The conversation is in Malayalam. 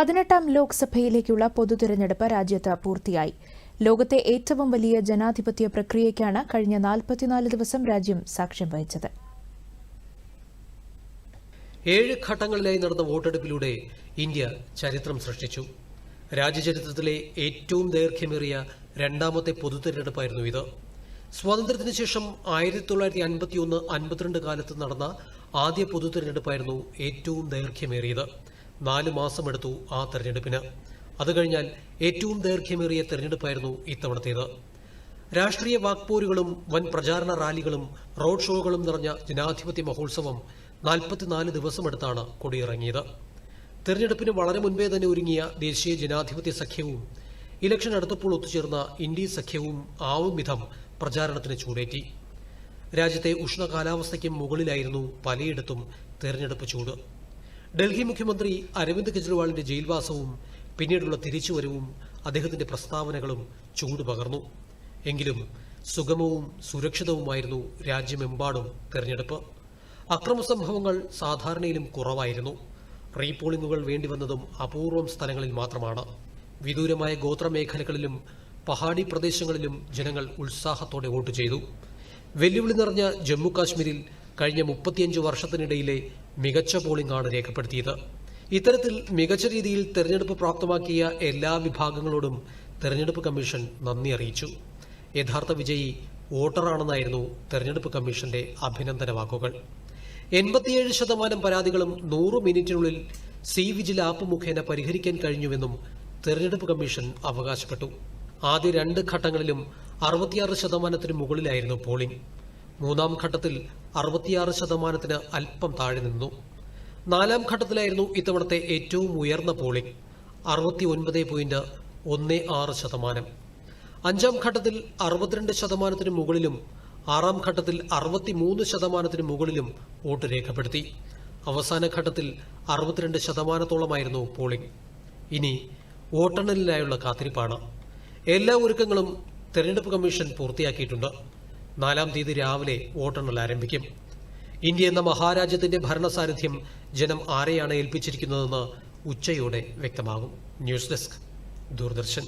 പതിനെട്ടാം ലോക്സഭയിലേക്കുള്ള പൊതുതെരഞ്ഞെടുപ്പ് രാജ്യത്ത് പൂർത്തിയായി. ലോകത്തെ ഏറ്റവും വലിയ ജനാധിപത്യ പ്രക്രിയയ്ക്കാണ് കഴിഞ്ഞ നാൽപ്പത്തിനാല് ദിവസം രാജ്യം സാക്ഷ്യം വഹിച്ചത്. ഏഴ് ഘട്ടങ്ങളിലായി നടന്ന വോട്ടെടുപ്പിലൂടെ ഇന്ത്യ ചരിത്രം സൃഷ്ടിച്ചു. രാജ്യചരിത്രത്തിലെ ഏറ്റവും ദൈർഘ്യമേറിയ രണ്ടാമത്തെ പൊതുതെരഞ്ഞെടുപ്പായിരുന്നു ഇത്. സ്വാതന്ത്ര്യത്തിന് ശേഷം ആയിരത്തി തൊള്ളായിരത്തി അൻപത്തിയൊന്ന് അൻപത്തിരണ്ട് കാലത്ത് നടന്ന ആദ്യ പൊതുതെരഞ്ഞെടുപ്പായിരുന്നു ഏറ്റവും ദൈർഘ്യമേറിയത്. നാല് മാസമെടുത്തു ആ തെരഞ്ഞെടുപ്പിന്. അത് കഴിഞ്ഞാൽ ഏറ്റവും ദൈർഘ്യമേറിയ തെരഞ്ഞെടുപ്പായിരുന്നു ഇത്തവണത്തേത്. രാഷ്ട്രീയ വാക്പോരുകളും വൻ പ്രചാരണ റാലികളും റോഡ് ഷോകളും നിറഞ്ഞ ജനാധിപത്യ മഹോത്സവം നാൽപ്പത്തിനാല് ദിവസമെടുത്താണ് കൊടിയിറങ്ങിയത്. തെരഞ്ഞെടുപ്പിന് വളരെ മുൻപേ തന്നെ ഒരുങ്ങിയ ദേശീയ ജനാധിപത്യ സഖ്യവും ഇലക്ഷൻ അടുത്തപ്പോൾ ഒത്തുചേർന്ന ഇന്ത്യ സഖ്യവും ആവും വിധം പ്രചാരണത്തിന് ചൂടേറ്റി. രാജ്യത്തെ ഉഷ്ണ കാലാവസ്ഥയ്ക്കും മുകളിലായിരുന്നു പലയിടത്തും തെരഞ്ഞെടുപ്പ് ചൂട്. ഡൽഹി മുഖ്യമന്ത്രി അരവിന്ദ് കെജ്രിവാളിന്റെ ജയിൽവാസവും പിന്നീടുള്ള തിരിച്ചുവരവും അദ്ദേഹത്തിന്റെ പ്രസ്താവനകളും ചൂട് പകർന്നു. എങ്കിലും സുഗമവും സുരക്ഷിതവുമായിരുന്നു രാജ്യമെമ്പാടും തെരഞ്ഞെടുപ്പ്. അക്രമ സംഭവങ്ങൾ സാധാരണയിലും കുറവായിരുന്നു. റീപോളിംഗുകൾ വേണ്ടിവന്നതും അപൂർവം സ്ഥലങ്ങളിൽ മാത്രമാണ്. വിദൂരമായ ഗോത്രമേഖലകളിലും പഹാടി പ്രദേശങ്ങളിലും ജനങ്ങൾ ഉത്സാഹത്തോടെ വോട്ട് ചെയ്തു. വെല്ലുവിളി നിറഞ്ഞ ജമ്മു കാശ്മീരിൽ കഴിഞ്ഞ മുപ്പത്തിയഞ്ച് വർഷത്തിനിടയിലെ മികച്ച പോളിംഗ് ആണ് രേഖപ്പെടുത്തിയത്. ഇത്തരത്തിൽ മികച്ച രീതിയിൽ തെരഞ്ഞെടുപ്പ് പ്രാപ്തമാക്കിയ എല്ലാ വിഭാഗങ്ങളോടും തെരഞ്ഞെടുപ്പ് കമ്മീഷൻ നന്ദി അറിയിച്ചു. യഥാർത്ഥ വിജയി വോട്ടറാണെന്നായിരുന്നു തെരഞ്ഞെടുപ്പ് കമ്മീഷന്റെ അഭിനന്ദന വാക്കുകൾ എൺപത്തിയേഴ് ശതമാനം പരാതികളും നൂറ് മിനിറ്റിനുള്ളിൽ സി വിജിൽ ആപ്പ് മുഖേന പരിഹരിക്കാൻ കഴിഞ്ഞുവെന്നും തെരഞ്ഞെടുപ്പ് കമ്മീഷൻ അവകാശപ്പെട്ടു. ആദ്യ രണ്ട് ഘട്ടങ്ങളിലും അറുപത്തിയാറ് ശതമാനത്തിന് മുകളിലായിരുന്നു പോളിംഗ്. മൂന്നാം ഘട്ടത്തിൽ അറുപത്തിയാറ് ശതമാനത്തിന് അല്പം താഴെ നിന്നു. നാലാം ഘട്ടത്തിലായിരുന്നു ഇത്തവണത്തെ ഏറ്റവും ഉയർന്ന പോളിംഗ് അറുപത്തി ഒൻപത് പോയിന്റ് ഒന്ന് ആറ് ശതമാനം. അഞ്ചാം ഘട്ടത്തിൽ അറുപത്തിരണ്ട് ശതമാനത്തിന് മുകളിലും ആറാം ഘട്ടത്തിൽ അറുപത്തിമൂന്ന് ശതമാനത്തിന് മുകളിലും വോട്ട് രേഖപ്പെടുത്തി. അവസാന ഘട്ടത്തിൽ അറുപത്തിരണ്ട് ശതമാനത്തോളമായിരുന്നു പോളിംഗ്. ഇനി വോട്ടെണ്ണലിനായുള്ള കാത്തിരിപ്പാണ്. എല്ലാ ഒരുക്കങ്ങളും തെരഞ്ഞെടുപ്പ് കമ്മീഷൻ പൂർത്തിയാക്കിയിട്ടുണ്ട്. നാലാം തീയതി രാവിലെ വോട്ടെണ്ണൽ ആരംഭിക്കും. ഇന്ത്യ എന്ന മഹാരാജ്യത്തിന്റെ ഭരണസാരഥ്യം ജനം ആരെയാണ് ഏൽപ്പിച്ചിരിക്കുന്നതെന്ന് ഉച്ചയോടെ വ്യക്തമാകും. News desk Doordarshan.